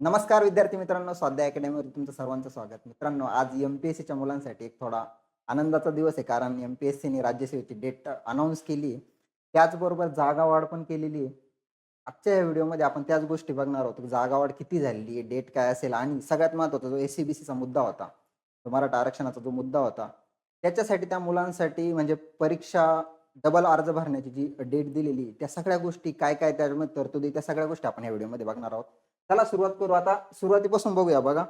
नमस्कार विद्यार्थी मित्रांनो स्वाध्याय अकॅडमीवर तुमचं सर्वांचं स्वागत. मित्रांनो आज एम पी एस सीच्या मुलांसाठी एक थोडा आनंदाचा दिवस आहे कारण एम पी एस सीने राज्यसेवेची डेट अनाऊन्स केली. त्याचबरोबर जागा वाढ पण केलेली आहे. आजच्या या व्हिडिओमध्ये आपण त्याच गोष्टी बघणार आहोत जागा वाढ किती झालेली आहे डेट काय असेल आणि सगळ्यात महत्त्वाचा जो एस सी बी सीचा मुद्दा होता जो मराठा आरक्षणाचा जो मुद्दा होता त्याच्यासाठी त्या मुलांसाठी म्हणजे परीक्षा डबल अर्ज भरण्याची जी डेट दिलेली त्या सगळ्या गोष्टी काय काय त्याच्यामध्ये तरतुदी त्या सगळ्या गोष्टी आपण या व्हिडिओमध्ये बघणार आहोत. चला सुरुवात करू. आता सुरुवातीपासून बघूया बघा.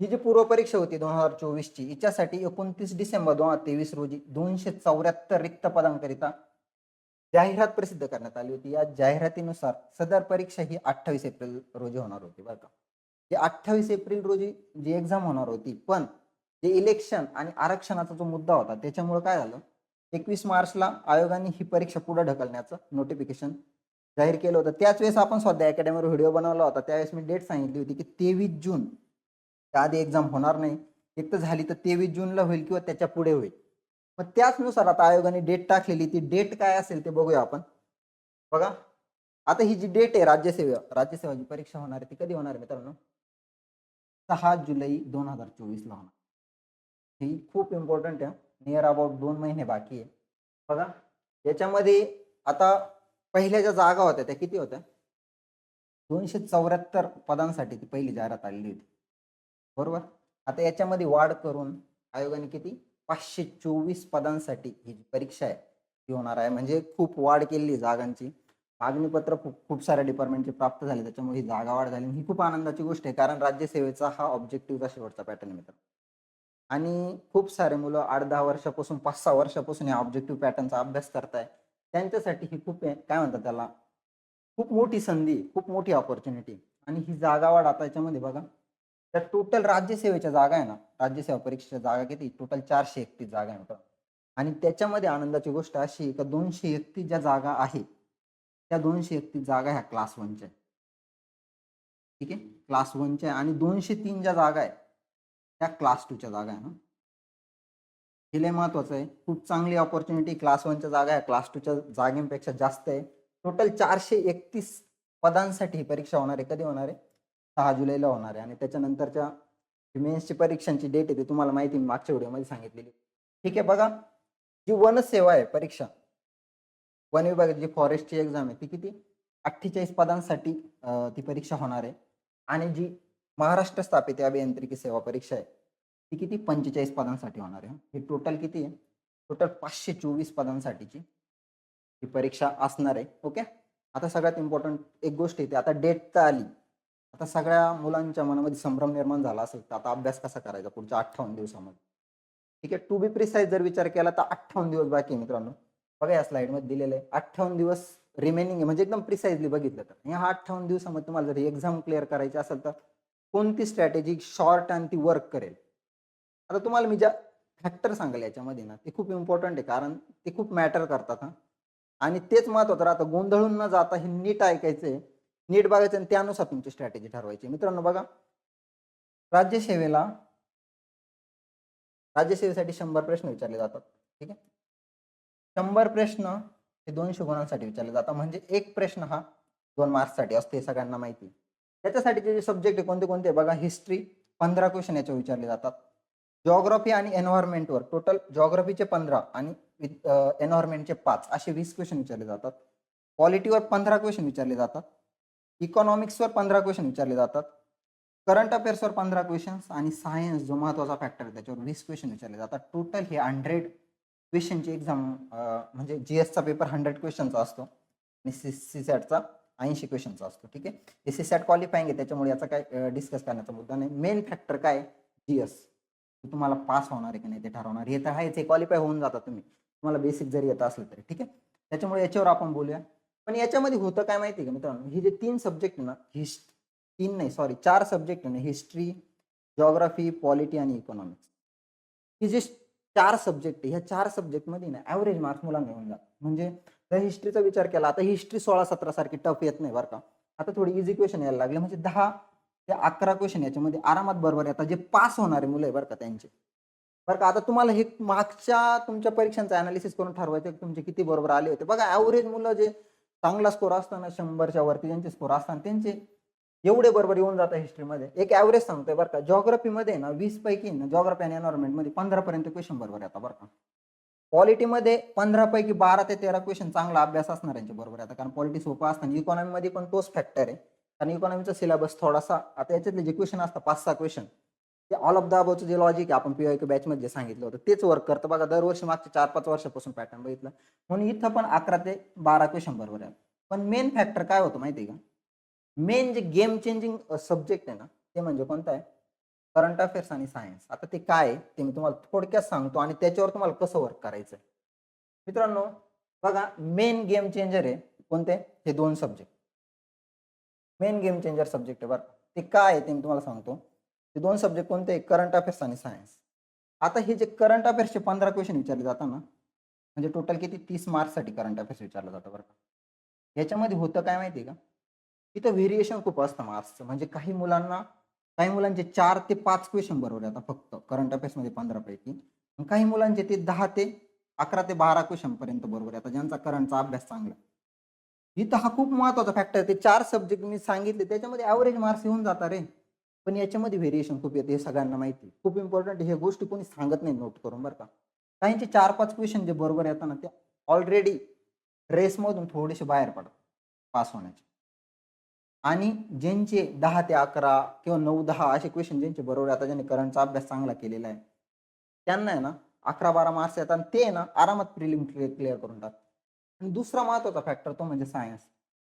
ही जी पूर्व परीक्षा होती दोन हजार चोवीस ची हिच्यासाठी एकोणतीस डिसेंबर दोन हजार तेवीस रोजी दोनशे चौऱ्याहत्तर रिक्त पदांकरिता जाहिरात प्रसिद्ध करण्यात आली होती. या जाहिरातीनुसार सदर परीक्षा ही अठ्ठावीस एप्रिल रोजी होणार होती बरं का. अठ्ठावीस एप्रिल रोजी जी एक्झाम होणार होती पण जे इलेक्शन आणि आरक्षणाचा जो मुद्दा होता त्याच्यामुळे काय झालं? एकवीस मार्चला आयोगाने ही परीक्षा पुढे ढकलण्याचं नोटिफिकेशन जाहीर केलं होतं. त्याच वेळेस आपण स्वाध्याय अकॅडमीवर व्हिडिओ बनवला होता. त्यावेळेस मी डेट सांगितली होती की तेवीस जून त्या आधी एक्झाम होणार नाही. एक तर झाली तर तेवीस जूनला होईल किंवा त्याच्या पुढे होईल. मग त्याचनुसार आता आयोगाने डेट टाकलेली. ती डेट काय असेल ते बघूया आपण. बघा. आता ही जी डेट आहे राज्यसेवा राज्यसेवाची परीक्षा होणार आहे. ती कधी होणार आहे मित्रांनो? सहा जुलै दोन हजार चोवीसला होणार. ही खूप इम्पॉर्टंट आहे. नियर अबाउट दोन महिने बाकी आहे. बघा. याच्यामध्ये आता पहिल्या ज्या जागा होत्या त्या किती होत्या? दोनशे चौऱ्याहत्तर पदांसाठी ती पहिली जाहिरात आलेली होती. बरोबर? आता याच्यामध्ये वाढ करून आयोगाने किती? पाचशे चोवीस पदांसाठी ही जी परीक्षा आहे ती होणार आहे. म्हणजे खूप वाढ केलेली जागांची. मागणीपत्र खूप खूप साऱ्या डिपार्टमेंटचे प्राप्त झाले त्याच्यामुळे ही जागा वाढ झाली. ही खूप आनंदाची गोष्ट आहे कारण राज्यसेवेचा हा ऑब्जेक्टिव्हचा शेवटचा पॅटर्न मित्र आणि खूप सारे मुलं आठ दहा वर्षापासून पाच सहा वर्षापासून या ऑब्जेक्टिव्ह पॅटर्नचा अभ्यास करताय. त्यांच्यासाठी ही खूप काय म्हणतात त्याला? खूप मोठी संधी खूप मोठी ऑपॉर्च्युनिटी आणि ही जागा वाढ आता याच्यामध्ये बघा. तर टोटल राज्यसेवेच्या जागा आहे ना. राज्यसेवा परीक्षेच्या जागा किती? टोटल चारशे एकतीस जागा आहे मित्रांनो. आणि त्याच्यामध्ये आनंदाची गोष्ट अशी का दोनशे एकतीस ज्या जागा आहे त्या दोनशे एकतीस जागा ह्या क्लास वनच्या ठीक आहे? क्लास वनच्या आणि दोनशे तीन ज्या जागा आहे त्या क्लास टूच्या जागा आहे ना. हे लय महत्वाचं आहे. खूप चांगली ऑपॉर्च्युनिटी क्लास वनच्या जागा आहे. क्लास टूच्या जागेपेक्षा जास्त आहे. टोटल चारशे एकतीस पदांसाठी ही परीक्षा होणार आहे. कधी होणार आहे? सहा जुलैला होणार आहे. आणि त्याच्यानंतरच्या मेन्सची परीक्षांची डेट आहे ती तुम्हाला माहिती मागच्या व्हिडिओमध्ये सांगितलेली. ठीक आहे बघा. जी वनसेवा आहे परीक्षा वन विभागाची जी फॉरेस्टची एक्झाम आहे ती किती? अठ्ठेचाळीस पदांसाठी ती परीक्षा होणार आहे. आणि जी महाराष्ट्र स्थापित अभियांत्रिकी सेवा परीक्षा आहे ती किती? पंचेचाळीस पदांसाठी होणार आहे. हे टोटल किती आहे? टोटल पाचशे चोवीस पदांसाठीची ही परीक्षा असणार आहे. ओके आता सगळ्यात इम्पॉर्टंट एक गोष्ट येते. आता डेट तर आली. आता सगळ्या मुलांच्या मनामध्ये संभ्रम निर्माण झाला असेल तर आता अभ्यास कसा करायचा पुढच्या अठ्ठावन्न दिवसामध्ये? ठीक आहे? टू बी प्रिसाईज जर विचार केला तर अठ्ठावन्न दिवस बाकी आहे मित्रांनो. बघा या स्लाईडमध्ये दिलेलं आहे. अठ्ठावन्न दिवस रिमेनिंग आहे. म्हणजे एकदम प्रिसाईजली बघितलं तर. ह्या अठ्ठावन्न दिवसामध्ये तुम्हाला जर एक्झाम क्लिअर करायची असेल तर कोणती स्ट्रॅटेजी शॉर्ट आणि ती वर्क करेल? आता तुम्हाला मी ज्या फॅक्टर सांगाल याच्यामध्ये ना ते खूप इम्पॉर्टंट आहे कारण ते खूप मॅटर करतात हा. आणि तेच महत्वाचं राहतं गोंधळून न जाता हे नीट ऐकायचंय नीट बघायचं आणि त्यानुसार तुमची स्ट्रॅटेजी ठरवायची. मित्रांनो बघा. राज्यसेवेला राज्यसेवेसाठी शंभर प्रश्न विचारले जातात ठीक आहे? शंभर प्रश्न हे दोनशे गुणांसाठी विचारले जातात. म्हणजे एक प्रश्न हा दोन मार्क्ससाठी असतो हे सगळ्यांना माहिती आहे. त्याच्यासाठीचे जे सब्जेक्ट आहे कोणते कोणते? बघा हिस्ट्री पंधरा क्वेश्चन याच्यावर विचारले जातात. जॉग्रॉफी आणि एन्व्हायरमेंटवर टोटल जॉग्रॉफीचे पंधरा आणि एन्व्हायरमेंटचे पाच असे वीस क्वेश्चन विचारले जातात. पॉलिटीवर पंधरा क्वेश्चन विचारले जातात. इकॉनॉमिक्सवर पंधरा क्वेश्चन विचारले जातात. करंट अफेअर्सवर पंधरा क्वेश्चन्स आणि सायन्स जो महत्त्वाचा फॅक्टर आहे त्याच्यावर वीस क्वेश्चन विचारले जातात. टोटल हे हंड्रेड क्वेश्चनची एक्झाम म्हणजे जी एसचा पेपर हंड्रेड क्वेश्चनचा असतो आणि सी सी सॅटचा ऐंशी क्वेश्चनचा असतो. ठीक आहे? हे सी सॅट क्वालिफाईंग आहे. त्याच्यामुळे याचा काय डिस्कस करण्याचा मुद्दा नाही. मेन फॅक्टर काय जी एस तुम्हाला पास होणार आहे की नाही ते ठरवणार. हे तर आहेच हे क्वालिफाय होऊन जाता तुम्ही. तुम्हाला बेसिक जरी येत असलं तरी ठीक आहे? त्याच्यामुळे याच्यावर आपण बोलूया. पण याच्यामध्ये होतं काय माहिती आहे का मित्रांनो? हे जे तीन सब्जेक्ट ना हिस्ट तीन नाही सॉरी चार सब्जेक्ट ना हिस्ट्री जॉग्राफी पॉलिटी आणि इकॉनॉमिक्स ही जे चार सब्जेक्ट ह्या चार सब्जेक्टमध्ये ना ॲव्हरेज मार्क्स मुलांना मिळून जातात. म्हणजे जर हिस्ट्रीचा विचार केला आता हिस्ट्री सोळा सतरा सारखी टफ येत नाही बरं का. आता थोडी इझी क्वेश्चन यायला लागले. म्हणजे दहा ते अकरा क्वेश्चन याच्यामध्ये आरामात बरोबर येतात जे पास होणारे मुलं आहे बरं का त्यांचे. बरं का आता तुम्हाला हे मागच्या तुमच्या परीक्षांचं अनालिसिस करून ठरवायचं तुमचे किती बरोबर आले होते. बघा ॲव्हरेज मुलं जे चांगला स्कोर असताना शंभरच्या वरती ज्यांचे स्कोर असताना त्यांचे एवढे बरोबर येऊन जातात हिस्ट्रीमध्ये एक ॲव्हरेज सांगतोय बरं का जॉग्रफीमध्ये ना वीस पैकी ना जॉग्रफी आणि एन्व्हायरमेंटमध्ये पंधरा पर्यंत क्वेश्चन बरोबर येतात बरं का. पॉलिटीमध्ये पंधरा पैकी बारा ते तेरा क्वेश्चन चांगला अभ्यास असणाऱ्यांचे बरोबर येतात. कारण पॉलिटी सोपं असताना इकॉनॉमीमध्ये पण तोच फॅक्टर आहे. कारण इकॉनॉमीचा सिलेबस थोडासा आता याच्यातले जे क्वेश्चन असतात पाच सहा क्वेश्चन ते ऑल ऑफ द अबावचं जे लॉजिक आहे आपण पीआय बॅचमध्ये जे सांगितलं होतं तेच वर्क करतं. बघा दरवर्षी मागच्या चार पाच वर्षापासून पॅटर्न बघितलं. म्हणून इथं पण अकरा ते बारा क्वेश्चन बरोबर आहे. पण मेन फॅक्टर काय होतं माहिती आहे का? मेन जे गेम चेंजिंग सब्जेक्ट आहे ना ते म्हणजे कोणतं आहे? करंट अफेअर्स आणि सायन्स आता ते काय ते मी तुम्हाला थोडक्यात सांगतो आणि त्याच्यावर तुम्हाला कसं वर्क करायचं मित्रांनो बघा मेन गेम चेंजर आहे कोणते? हे दोन subject main game changer subject आहे बरं ते काय आहे ते मी तुम्हाला सांगतो. ते दोन सब्जेक्ट कोणते करंट अफेअर्स आणि सायन्स आता हे जे करंट अफेअर्सचे पंधरा क्वेश्चन विचारले जातात ना म्हणजे टोटल किती? तीस मार्क्ससाठी करंट अफेअर्स विचारलं जातं बरं का. याच्यामध्ये होतं काय माहिती आहे का? इथं व्हेरिएशन खूप असतं मार्क्सचं म्हणजे काही मुलांना काही मुलांचे चार ते पाच क्वेश्चन बरोबर आता फक्त. करंट अफेअर्समध्ये पंधरापैकी काही मुलांचे ते दहा ते अकरा ते बारा क्वेश्चन पर्यंत बरोबर आता ज्यांचा करंटचा अभ्यास चांगला इथं हा खूप महत्त्वाचा फॅक्टर आहे. ते चार सब्जेक्ट मी सांगितले त्याच्यामध्ये ॲव्हरेज मार्क्स येऊन जातात रे. पण याच्यामध्ये व्हेरिएशन खूप येते हे सगळ्यांना माहिती आहे. खूप इम्पॉर्टंट हे गोष्टी कोणी सांगत नाही नोट करून बरं का. काहींचे चार पाच क्वेश्चन जे बरोबर येतात ना ते ऑलरेडी रेसमधून थोडेसे बाहेर पडतात. पास होण्याचे. आणि ज्यांचे दहा ते अकरा किंवा नऊ दहा असे क्वेश्चन ज्यांचे बरोबर आता ज्यांनी करंटचा अभ्यास चांगला केलेला आहे त्यांना आहे ना अकरा बारा मार्क्स येतात आणि ते ना आरामात प्रिलिम क्लिअर करून टाकतात. आणि दुसरा महत्त्वाचा फॅक्टर तो म्हणजे सायन्स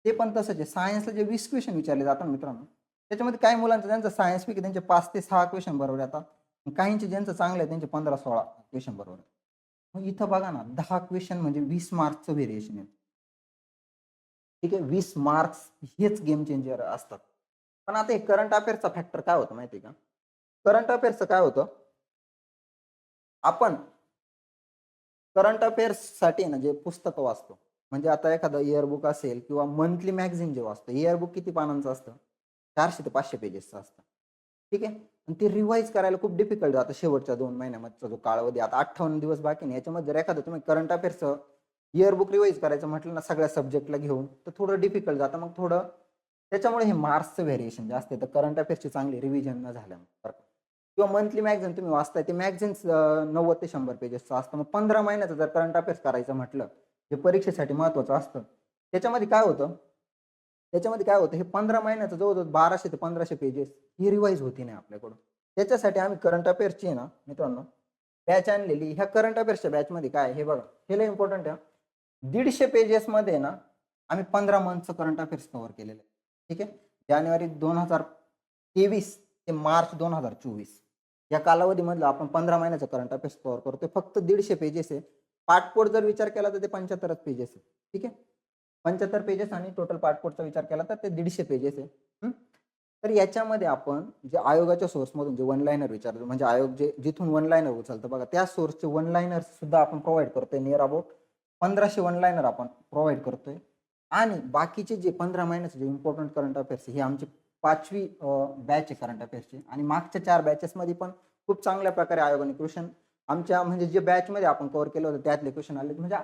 ते पण तसंच आहे. सायन्सला जे वीस क्वेश्चन विचारले जातात मित्रांनो त्याच्यामध्ये काही मुलांचं त्यांचं सायन्स पैकी त्यांचे पाच ते सहा क्वेश्चन बरोबर येतात. काहींचे ज्यांचं चांगलं आहे त्यांचे पंधरा सोळा क्वेश्चन बरोबर मग इथं बघा ना दहा क्वेश्चन म्हणजे वीस मार्क्सचं व्हेरिएशन आहे ठीक आहे? वीस मार्क्स हेच गेम चेंजर असतात. पण आता हे करंट अफेअरचा फॅक्टर काय होतं माहिती आहे का करंट अफेअरचं काय होतं? आपण करंट अफेअर्ससाठी ना जे पुस्तकं वाचतो. म्हणजे आता एखादं इयरबुक असेल किंवा मंथली मॅगझिन जे वाचतं इयरबुक किती पानांचं असतं? चारशे ते पाचशे पेजेसचं असतं. ठीक आहे? आणि ते रिवाईज करायला खूप डिफिकल्ट जातं शेवटच्या दोन महिन्यामधचा जो कालावधी आता अठ्ठावन्न दिवस बाकी नाही याच्यामध्ये जर एखादं तुम्ही करंट अफेअर्सचं इयरबुक रिवाईज करायचं म्हटलं ना सगळ्या सब्जेक्टला घेऊन तर थोडं डिफिकल्ट जातं. मग थोडं त्याच्यामुळे हे मार्क्सचं व्हेरिएशन जास्त आहे तर करंट अफेअर्सची चांगली रिव्हिजन न झाल्यामुळे किंवा मंथली मॅगझिन तुम्ही वाचताय ते मॅगझिन्स नव्वद ते शंभर पेजेसचं असतं. मग पंधरा महिन्याचं जर करंट अफेअर्स करायचं म्हटलं जे परीक्षेसाठी महत्त्वाचं असतं. त्याच्यामध्ये काय होतं? त्याच्यामध्ये काय होतं? हे पंधरा महिन्याचं जवळजवळ बाराशे ते पंधराशे पेजेस ही रिवाईज होती नाही आपल्याकडून. त्याच्यासाठी आम्ही करंट अफेअर्सची आहे ना मित्रांनो बॅच आणलेली. ह्या करंट अफेअर्सच्या बॅचमध्ये काय हे बघा हे लय इम्पॉर्टंट आहे दीडशे पेजेसमध्ये ना आम्ही पंधरा मंथचं करंट अफेअर्स कव्हर केलेलं आहे. ठीक आहे? जानेवारी दोन हजार तेवीस ते मार्च दोन हजार चोवीस. या कालावधीमधलं आपण पंधरा महिन्याचा करंट अफेअर्स कव्हर करतोय. फक्त दीडशे पेजेस आहे. पाठपोट जर विचार केला तर ते पंच्याहत्तरच पेजेस आहे. ठीक आहे? पंच्याहत्तर पेजेस आणि टोटल पाठपोटचा विचार केला तर ते दीडशे पेजेस आहे. तर याच्यामध्ये आपण जे आयोगाच्या सोर्समधून जे वन लायनर विचारतो म्हणजे आयोग जे जिथून वन लायनर उचलतं बघा त्या सोर्सचे वन लायनर सुद्धा आपण प्रोव्हाइड करतोय नियर अबाउट पंधराशे वन लायनर आपण प्रोव्हाइड करतोय. आणि बाकीचे जे पंधरा महिन्याचे जे इम्पॉर्टंट करंट अफेअर्स हे आमची पाचवी बॅच आहे करंट अफेअर्सची आणि मागच्या चार बॅचेसमध्ये पण खूप चांगल्या प्रकारे आयोगाने क्वेश्चन आमच्या म्हणजे जे बॅचमध्ये आपण कव्हर केलं होतं त्यातले क्वेश्चन आले. म्हणजे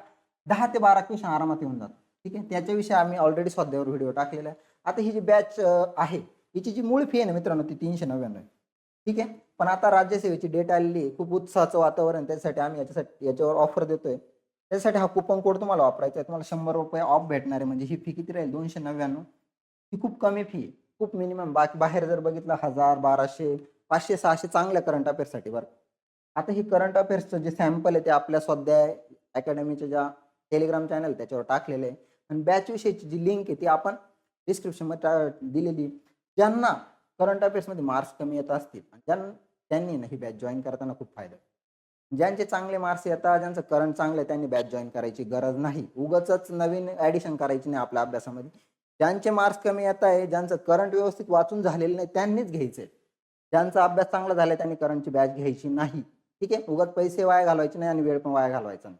दहा ते बारा क्वेश्चन आरामात येऊन जातात. ठीक आहे? त्याच्याविषयी आम्ही ऑलरेडी स्वाध्यावर व्हिडिओ टाकलेला आहे. आता ही जी बॅच आहे हिची जी मूळ फी आहे ना मित्रांनो ती तीनशे नव्याण्णव आहे. ठीक आहे? पण आता राज्यसेवेची डेट आलेली आहे. खूप उत्साहाचं वातावरण त्यासाठी आम्ही याच्यासाठी याच्यावर ऑफर देतोय. त्यासाठी हा कुपन कोड तुम्हाला वापरायचा आहे. तुम्हाला शंभर रुपये ऑफ भेटणार आहे. म्हणजे ही फी किती राहील? दोनशे नव्याण्णव. ही खूप कमी फी आहे. खूप मिनिमम बाकी बाहेर जर बघितलं हजार बाराशे पाचशे सहाशे चांगल्या करंट अफेअर्ससाठी बरं आता ही करंट अफेअर्सचं जे सॅम्पल आहे ते आपल्या स्वाध्याय अकॅडमीच्या ज्या टेलिग्राम चॅनल त्याच्यावर टाकलेले आहे. आणि बॅचविषयीची जी लिंक आहे ती आपण डिस्क्रिप्शनमध्ये दिलेली ज्यांना करंट अफेअर्समध्ये मार्क्स कमी येत असतील ज्यांना त्यांनी ना ही बॅच जॉईन करताना खूप फायदा ज्यांचे चांगले मार्क्स येतात ज्यांचं करंट चांगलं आहे त्यांनी बॅच जॉईन करायची गरज नाही. उगच नवीन ॲडिशन करायची नाही आपल्या अभ्यासामध्ये. ज्यांचे मार्क्स कमी येत आहे ज्यांचं करंट व्यवस्थित वाचून झालेलं नाही त्यांनीच घ्यायचे ज्यांचा अभ्यास चांगला झाला त्यांनी करंटची बॅच घ्यायची नाही. ठीक आहे? उगाच पैसे वाया घालवायचे नाही आणि वेळ पण वाया घालवायचा नाही.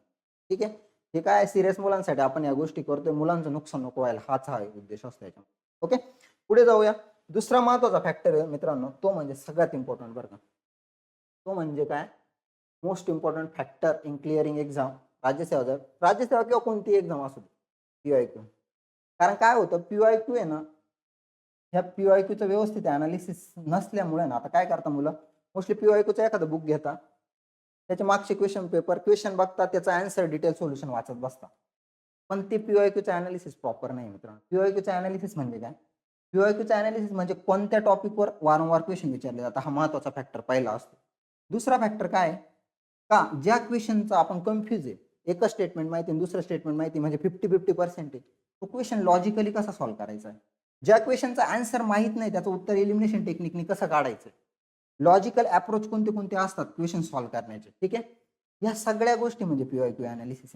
ठीक आहे? हे काय सिरियस मुलांसाठी आपण या गोष्टी करतोय. मुलांचं नुकसान नको व्हायला. हाच हा उद्देश असतो याच्या ओके? पुढे जाऊया. दुसरा महत्त्वाचा फॅक्टर आहे मित्रांनो तो म्हणजे सगळ्यात इम्पॉर्टंट बरं का. तो म्हणजे काय? Most important factor in clearing exam Rajyaseva जर राज्यसेवा किंवा कोणती एक्झाम असू दे पीवाय क्यू कारण काय होतं? पीवाय क्यू आहे ना ह्या पी वाय क्यूचं व्यवस्थित अनालिसिस नसल्यामुळे ना आता काय करता मुलं? मोस्टली पी वाय क्यूचं एखादं बुक घेता. त्याचे मागचे क्वेश्चन पेपर क्वेश्चन बघता त्याचा आन्सर डिटेल सोल्युशन वाचत बसता. पण ते पी वाय क्यूचं अनालिसिस प्रॉपर नाही मित्रांनो. पी वाय क्यूचं अनालिसिस म्हणजे काय? पी वाय क्यूचं अनालिसिस म्हणजे कोणत्या टॉपिकवर वारंवार क्वेश्चन विचारले जातात? हा महत्त्वाचा फॅक्टर पहिला असतो. दुसरा फॅक्टर काय? का ज्या क्वेश्चनचा आपण कन्फ्युज आहे एकच स्टेटमेंट माहिती आणि दुसरं स्टेटमेंट माहिती म्हणजे फिफ्टी फिफ्टी पर्सेंट आहे तो क्वेश्चन लॉजिकली कसा सॉल्व्ह करायचा आहे? ज्या क्वेश्चनचा आन्सर माहीत नाही त्याचं उत्तर एलिमिनेशन टेक्निकने कसं काढायचं? लॉजिकल अप्रोच कोणते कोणते असतात? क्वेश्चन सॉल्व्ह करण्याचे. ठीक आहे? या सगळ्या गोष्टी म्हणजे पी आय क्यू अनालिसिस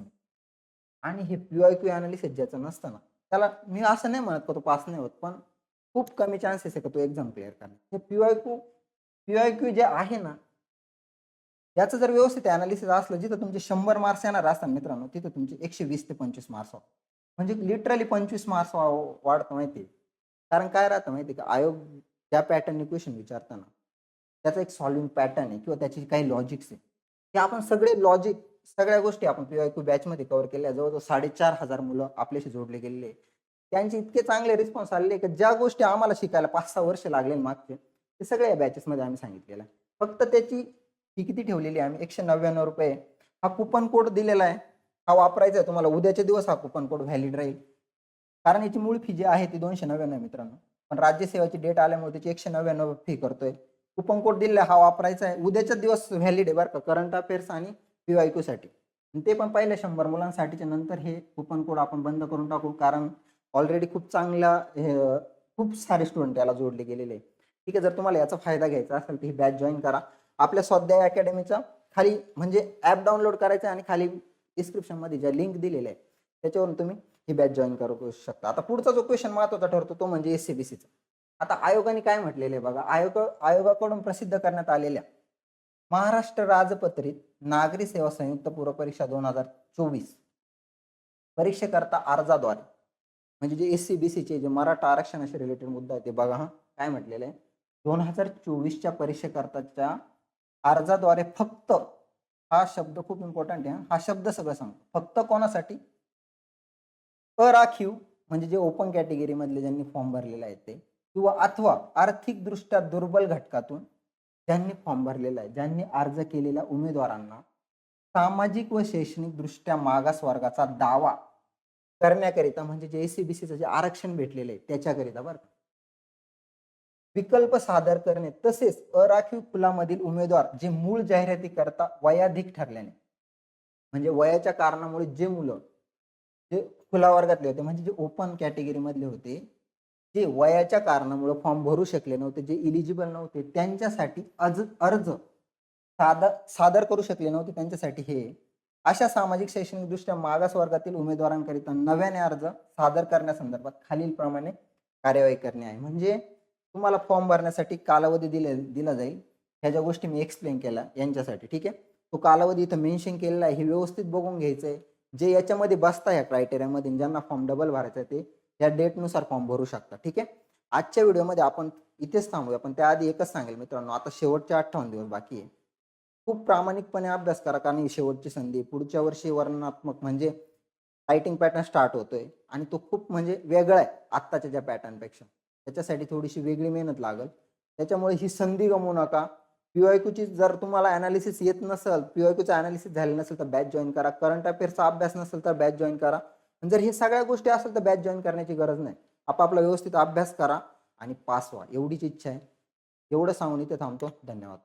आणि हे पी आय क्यू अनालिसिस ज्याचं नसतं ना त्याला मी असं नाही म्हणत का तो पास नाही होत पण खूप कमी चान्सेस आहे का तो एक्झाम क्लिअर करणार. हे P I Q P I Q जे आहे ना याचं जर व्यवस्थित अनालिसिस असलं जिथं तुमचे शंभर मार्क्स येणार असतात मित्रांनो तिथं तुमचे एकशे वीस ते पंचवीस मार्क्स म्हणजे लिटरली पंचवीस मार्क्स वाढतो माहिती कारण काय राहतं माहिती का? आयोग ज्या पॅटर्नने क्वेश्चन विचारताना त्याचा एक सॉल्विंग पॅटर्न आहे किंवा त्याची काही लॉजिक्स आहे. ते आपण सगळे लॉजिक सगळ्या गोष्टी आपण पी आय क्यू बॅचमध्ये कव्हर केल्या. जवळजवळ साडेचार हजार मुलं आपल्याशी जोडले गेलेले त्यांचे इतके चांगले रिस्पॉन्स आलेले की ज्या गोष्टी आम्हाला शिकायला पाच सहा वर्ष लागले मागचे ते सगळ्या बॅचेसमध्ये आम्ही सांगितलेलं आहे. फक्त त्याची ही किती ठेवलेली आहे आम्ही. एकशे नव्याण्णव रुपये. हा कुपन कोड दिलेला आहे. हा वापरायचा आहे. तुम्हाला उद्याचे दिवस हा कुपन कोड व्हॅलिड राहील. कारण याची मूळ फी जी आहे ती दोनशे नव्याण्णव मित्रांनो. पण राज्यसेवाची डेट आल्यामुळे त्याची एकशे नव्याण्णव फी करतोय. कुपन कोड दिलेला हा वापरायचा आहे. उद्याचा दिवस व्हॅलिड आहे बरं का. करंट अफेअर्स आणि पी साठी. ते पण पहिल्या शंभर मुलांसाठीच्या नंतर हे कुपन कोड आपण बंद करून टाकू. कारण ऑलरेडी खूप चांगला खूप सारे स्टुडंट याला जोडले गेलेले आहे ठीक आहे जर तुम्हाला याचा फायदा घ्यायचा असेल तर ही बॅच जॉईन करा. आपल्या स्वाध्याय अकॅडमीचा खाली म्हणजे ॲप डाउनलोड करायचं आणि खाली डिस्क्रिप्शनमध्ये ज्या लिंक दिलेल्या आहे त्याच्यावरून तुम्ही ही बॅच जॉईन करू शकता. आता पुढचा जो क्वेश्चन महत्त्वाचा ठरतो तो म्हणजे एस सी बी सीचा आता आयोगाने काय म्हटलेलं आहे बघा आयोग आयोगाकडून प्रसिद्ध करण्यात आलेल्या महाराष्ट्र राजपत्रित नागरी सेवा संयुक्त पूर्व परीक्षा दोन हजार चोवीस परीक्षेकरता अर्जाद्वारे म्हणजे जे एस सी बी सीचे जे मराठा आरक्षणाशी रिलेटेड मुद्दा आहे ते बघा हा काय म्हटलेलं आहे? दोन हजार चोवीसच्या परीक्षेकरताच्या अर्जाद्वारे फक्त हा शब्द खूप इम्पॉर्टंट आहे हा. हा शब्द सगळं सांगतो. फक्त कोणासाठी? अराखीव म्हणजे जे ओपन कॅटेगरी मधले ज्यांनी फॉर्म भरलेले आहेत ते किंवा अथवा आर्थिकदृष्ट्या दुर्बल घटकातून ज्यांनी फॉर्म भरलेला आहे ज्यांनी अर्ज केलेल्या उमेदवारांना सामाजिक व शैक्षणिक दृष्ट्या मागास वर्गाचा दावा करण्याकरिता म्हणजे जे एसीबीसीचं जे आरक्षण भेटलेलं आहे त्याच्याकरिता बरं विकल्प सादर करणे तसेच अराखीव कुलामधील उमेदवार जे मूळ जाहिराती करता वयाधिक ठरल्याने म्हणजे वयाच्या कारणामुळे जे मुलं जे खुला वर्गातले होते. म्हणजे जे ओपन कॅटेगरीमधले होते जे वयाच्या कारणामुळे फॉर्म भरू शकले नव्हते जे इलिजिबल नव्हते त्यांच्यासाठी अर्ज अर्ज सादर सादर करू शकले नव्हते त्यांच्यासाठी हे. अशा सामाजिक शैक्षणिकदृष्ट्या मागास वर्गातील उमेदवारांकरिता नव्याने अर्ज सादर करण्यासंदर्भात खालीलप्रमाणे कार्यवाही करणे आहे. म्हणजे तुम्हाला फॉर्म भरण्यासाठी कालावधी दिले दिला जाईल. ह्या ज्या गोष्टी मी एक्सप्लेन केल्या यांच्यासाठी ठीक आहे? तो कालावधी इथं मेन्शन केलेला आहे. हे व्यवस्थित बघून घ्यायचं आहे जे याच्यामध्ये बसता ह्या क्रायटेरियामध्ये ज्यांना फॉर्म डबल भरायचा ते या डेटनुसार फॉर्म भरू शकता ठीक आहे? आजच्या व्हिडिओमध्ये आपण इथेच थांबूया पण त्याआधी एकच सांगेल मित्रांनो आता शेवटचे अठ्ठावन्न दिवस बाकी आहे. खूप प्रामाणिकपणे अभ्यास करा कारण ही शेवटची संधी पुढच्या वर्षी वर्णनात्मक म्हणजे रायटिंग पॅटर्न स्टार्ट होतोय आणि तो खूप म्हणजे वेगळा आहे आत्ताच्या ज्या पॅटर्नपेक्षा त्याच्यासाठी थोडीशी वेगळी मेहनत लागल. त्याच्यामुळे ही संधी गमवू नका. पीवायक्यूची जर तुम्हाला अनालिसिस येत नसेल पीवायक्यूचं अनालिसिस झालं नसेल तर बॅच जॉईन करा. करंट अफेअरचा अभ्यास नसेल तर बॅच जॉईन करा. जर हे सगळ्या गोष्टी असेल तर बॅच जॉईन करण्याची गरज नाही. आपापला व्यवस्थित अभ्यास करा आणि पास व्हा. एवढीच इच्छा आहे. एवढं सांगून इथे थांबतो. धन्यवाद.